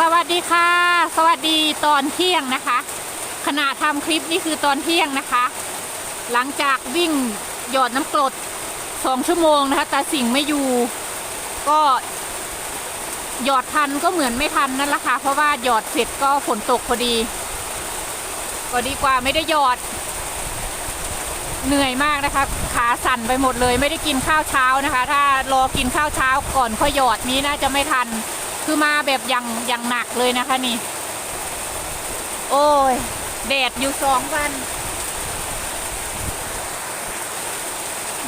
สวัสดีค่ะ สวัสดีตอนเที่ยงนะคะ ขณะทำคลิปนี่คือตอนเที่ยงนะคะ หลังจากวิ่งหยอดน้ำกรดสองชั่วโมงนะคะแต่สิ่งไม่อยู่ ก็หยอดทันก็เหมือนไม่ทันนั่นแหละค่ะเพราะว่าหยอดเสร็จก็ฝนตกพอดีก็ดีกว่าไม่ได้หยอด เหนื่อยมากนะคะขาสั่นไปหมดเลย ไม่ได้กินข้าวเช้านะคะ ถ้ารอกินข้าวเช้าก่อนค่อยหยอดนี้น่าจะไม่ทัน คือมาแบบอย่างอย่างหนักเลยนะคะนี่ โอ้ยแดดอยู่สองวัน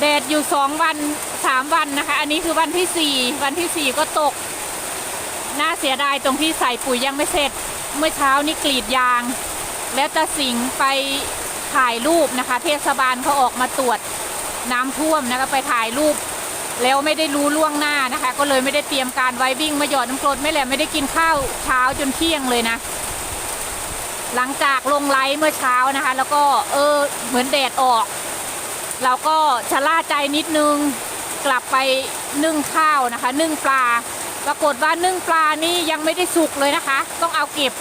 แดดอยู่สองวันสามวันนะคะ อันนี้คือวันที่สี่วันที่สี่ก็ตก น่าเสียดายตรงที่ใส่ปุ๋ยยังไม่เสร็จ เมื่อเช้านี่กรีดยาง แล้วตาสิงไปถ่ายรูปนะคะ เทศบาลเขาออกมาตรวจน้ำท่วมนะคะไปถ่ายรูป แล้วไม่ได้รู้ล่วงหน้านะคะ ก็เลยไม่ได้เตรียมการไว้วิ่งมาหยอดน้ำกรดไม่แหละไม่ได้กินข้าวเช้าจนเที่ยงเลยนะ หลังจากลงไลฟ์เมื่อเช้านะคะ แล้วก็เออเหมือนแดดออก เราก็ชะล่าใจนิดนึงกลับไปนึ่งข้าวนะคะ นึ่งปลา ปรากฏว่านึ่งปลานี่ยังไม่ได้สุกเลยนะคะ ต้องเอาเก็บ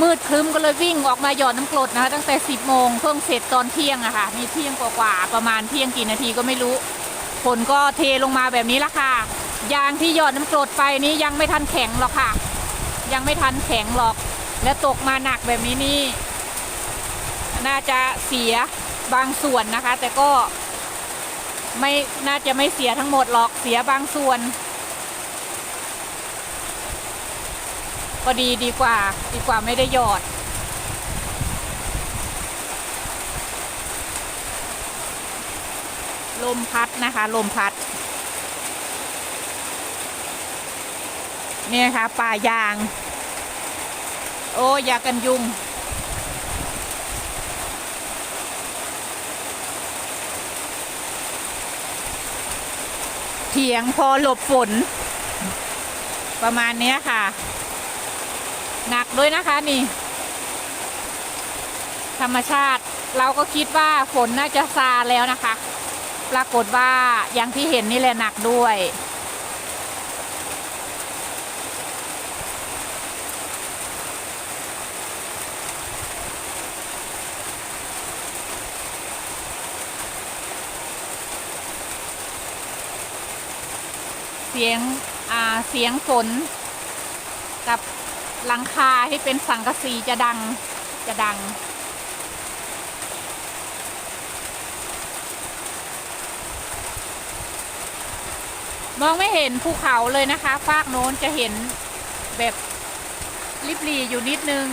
มืดครึ้มก็เลยวิ่งออกมาหยอดน้ำกรดนะคะ ตั้งแต่ 10โมงเพิ่งเสร็จตอนเที่ยงอะค่ะนี่เที่ยงกว่าๆประมาณเที่ยงกี่นาทีก็ไม่รู้ ฝนก็เทลงมาแบบนี้ละค่ะ ยางที่หยอดน้ำกรดไปนี้ยังไม่ทันแข็งหรอกค่ะ ยังไม่ทันแข็งหรอก และตกมาหนักแบบนี้นี่ น่าจะเสียบางส่วนนะคะ แต่ก็ไม่น่าจะไม่เสียทั้งหมดหรอกเสียบางส่วน ก็ดีดีกว่า ดีกว่าไม่ได้หยอด ลมพัดนะคะ ลมพัด เนี่ยค่ะป่ายาง โอ้ยากันยุง เถียงพอหลบฝน ประมาณนี้ค่ะ หนักด้วยนะคะนี่ ธรรมชาติเราก็คิดว่าฝนน่าจะซาแล้วนะคะ ปรากฏว่าอย่างที่เห็นนี่แหละหนักด้วย เสียงอ่าเสียงฝนกับหลังคาที่เป็นสังกะสีจะดังจะดัง มองไม่เห็นภูเขาเลยนะคะฟากโน้นจะเห็นแบบริบหรี่อยู่นิดนึง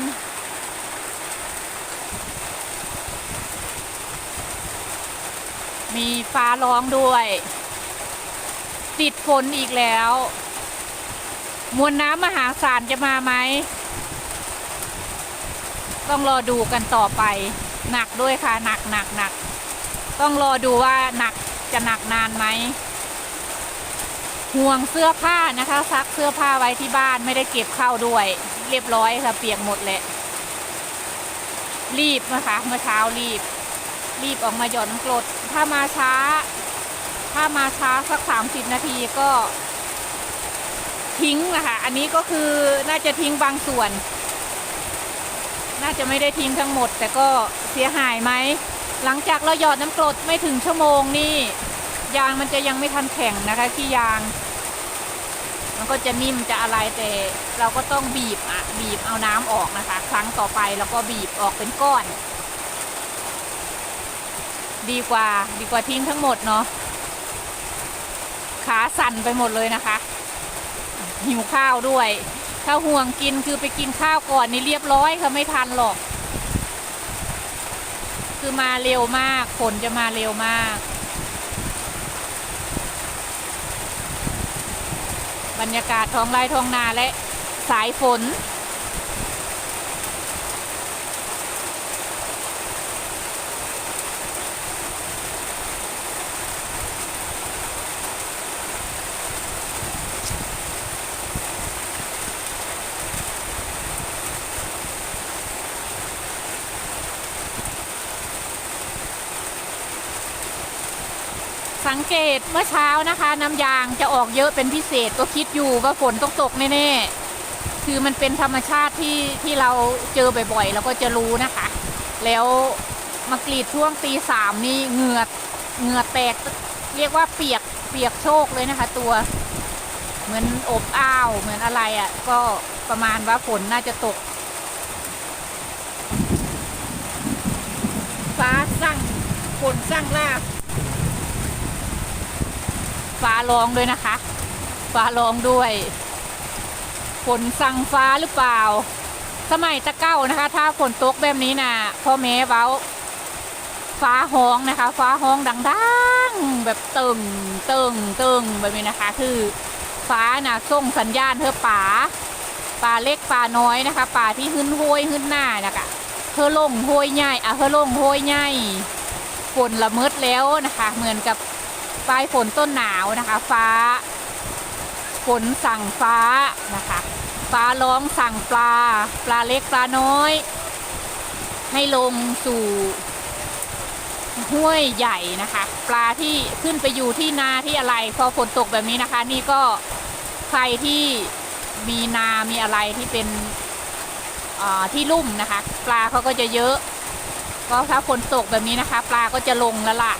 มีฟ้าร้องด้วย ติดฝนอีกแล้ว มวลน้ำมหาศาลจะมาไหม ต้องรอดูกันต่อไป หนักด้วยค่ะ หนักหนักหนัก ต้องรอดูว่าหนักจะหนักนานไหม ห่วงเสื้อผ้านะคะ ซักเสื้อผ้าไว้ที่บ้านไม่ได้เก็บเข้าด้วย เรียบร้อยค่ะเปียกหมดแหละรีบนะคะเมื่อเช้ารีบ รีบออกมาหย่อนน้ำกรดถ้ามาช้า ถ้ามาช้าสักสามสิบนาทีก็ ทิ้งนะคะ อันนี้ก็คือน่าจะทิ้งบางส่วน น่าจะไม่ได้ทิ้งทั้งหมด แต่ก็เสียหายไหมหลังจากเราหยอดน้ำกรดไม่ถึงชั่วโมงนี่ ยางมันจะยังไม่ทันแข็งนะคะที่ยาง มันก็จะนิ่มจะอะไรแต่เราก็ต้องบีบอะบีบเอาน้ำออกนะคะ ครั้งต่อไปแล้วก็บีบออกเป็นก้อน ดีกว่าดีกว่าทิ้งทั้งหมดเนาะขาสั่นไปหมดเลยนะคะ หิวข้าวด้วย ถ้าห่วงกินคือไปกินข้าวก่อนนี่เรียบร้อยค่ะไม่ทันหรอก คือมาเร็วมากฝนจะมาเร็วมาก บรรยากาศท้องไร่ท้องนาและสายฝน สังเกตเมื่อเช้านะคะ น้ำยางจะออกเยอะเป็นพิเศษก็คิดอยู่ว่าฝนต้องตกแน่ๆคือมันเป็นธรรมชาติที่ที่เราเจอบ่อยๆเราก็จะรู้นะคะ แล้วมากรีดช่วงตีสามนี่เหงื่อเหงื่อแตกเรียกว่าเปียกเปียกโชกเลยนะคะ ตัว เหมือนอบอ้าวเหมือนอะไรอะ่ะ ก็ประมาณว่าฝนน่าจะตก ฟ้าสั่งฝนสั่งลาบ ฟ้าร้องด้วยนะคะ ฟ้าร้องด้วยฝนสั่งฟ้าหรือเปล่า สมัยตะเก้านะคะ ถ้าฝนตกแบบนี้นะพ่อแม่เว้า ฟ้าห้องนะคะ ฟ้าห้องดังๆ แบบตึงตึงตึงแบบนี้นะคะ คือฟ้าน่ะส่งสัญญาณเธอป่าป่าเล็กป่าน้อยนะคะป่าที่หึ้นห้วยหึ้นหน้านะคะเธอลงห้วยใหญ่อะเธอลงห้วยใหญ่ฝนละเมิดแล้วนะคะ เหมือนกับ ปลายฝนต้นหนาวนะคะ ฟ้า ฝนสั่งฟ้านะคะ ฟ้าร้องสั่งปลา ปลาเล็กปลาน้อย ให้ลงสู่ห้วยใหญ่นะคะ ปลาที่ขึ้นไปอยู่ที่นาที่อะไรพอฝนตกแบบนี้นะคะ นี่ก็ใครที่มีนา มีอะไรที่เป็นอ่าที่ลุ่มนะคะ ปลาเขาก็จะเยอะ ก็ถ้าฝนตกแบบนี้นะคะ ปลาก็จะลงแล้วล่ะ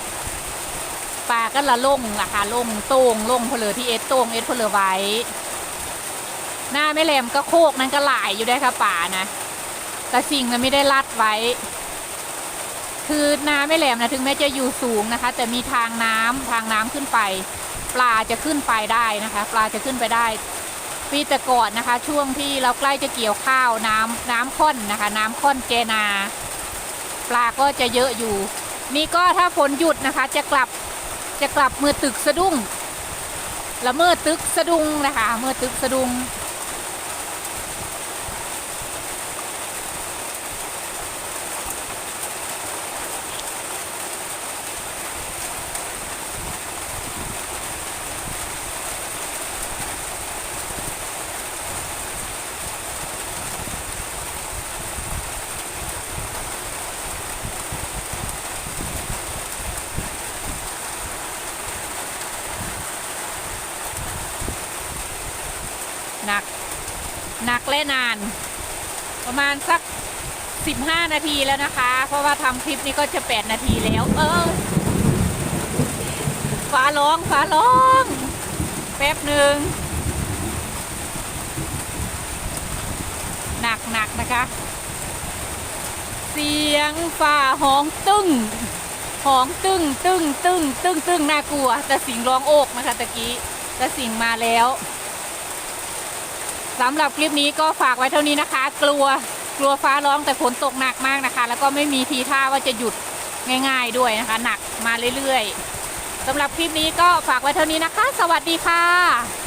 ปลาก็ละลงอะค่ะลงโต้งลงเพลือที่เอสโต้งเอสเพลือไว้ หน้าไม่แหลมก็โคกนั้นก็หลายอยู่ได้ค่ะป่านะ แต่สิ่งมันไม่ได้ลัดไว้ คือน้าไม่แหลมนะถึงแม้จะอยู่สูงนะคะ แต่มีทางน้ำทางน้ำขึ้นไป ปลาจะขึ้นไปได้นะคะ ปลาจะขึ้นไปได้ปีแต่ก่อนนะคะ ช่วงที่เราใกล้จะเกี่ยวข้าวน้ำน้ำข้นนะคะ น้ำข้นเจนา ปลาก็จะเยอะอยู่นี่ก็ถ้าฝนหยุดนะคะจะกลับ จะกลับเมื่อตึกสะดุ้งละเมื่อตึกสะดุ้งนะคะเมื่อตึกสะดุ้ง หนัก หนักและนาน ประมาณสัก 15 นาทีแล้วนะคะ เพราะว่าทำคลิปนี้ก็จะ 8 นาทีแล้ว เออฟ้าร้องฟ้าร้อง แป๊บหนึ่งหนักหนักนะคะ เสียงฝ่าห้องตึ้งห้องตึ้งตึ้งตึ้งตึ้งตึ้งน่ากลัว แต่สิงร้องโอกนะคะตะกี้แต่สิงมาแล้ว สำหรับคลิปนี้ก็ฝากไว้เท่านี้นะคะ กลัวกลัวฟ้าร้องแต่ฝนตกหนักมากนะคะ แล้วก็ไม่มีทีท่าว่าจะหยุดง่าย ๆด้วยนะคะ หนักมาเรื่อยๆสำหรับคลิปนี้ก็ฝากไว้เท่านี้นะคะ สวัสดีค่ะ